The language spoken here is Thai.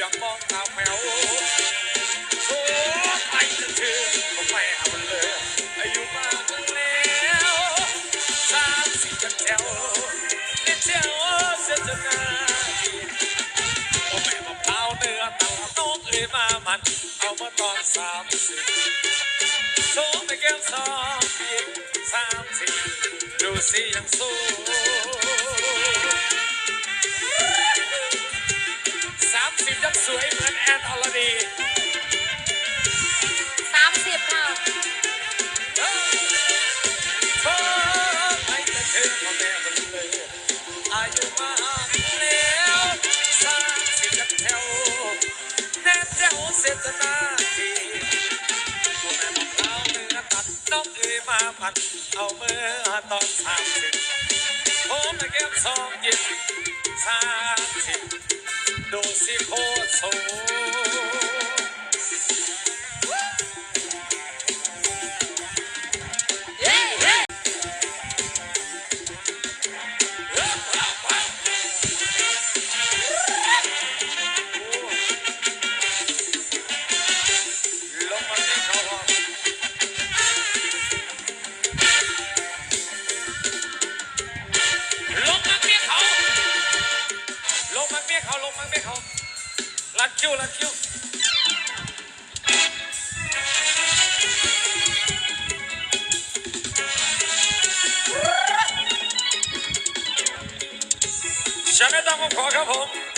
ยงมองตาแมวโซ่ไปถึงก็แม่มันเลยอายุมากแล้วสามสิบจะแถวนี่เจ้าเสียจนาพ่อแม่มะพร้าวเนื้อตาโน้เอ้ยมามัน เอามาตอนสามสิโซ่ไปแก้มสองปีสามสิบดูสิยังสู้ สิบยังสวยเหมือนแอนอลดีสามสิบค่ะเฮ้ยเธอไม่จะเชื่อพ่อแม่มันเลยอายุมากแล้วสามสิบยังแถวแน่แจ๋วเสียจะนาทีพ่อแม่มะพร้าวเนื้อตัดน้องเอ๋ยมาผัดเอาเมื่อตอนสามสิบผมไม่แก้มสองหยิบสามสิบ ดูสิโค เมียเขาลงมาเมียเ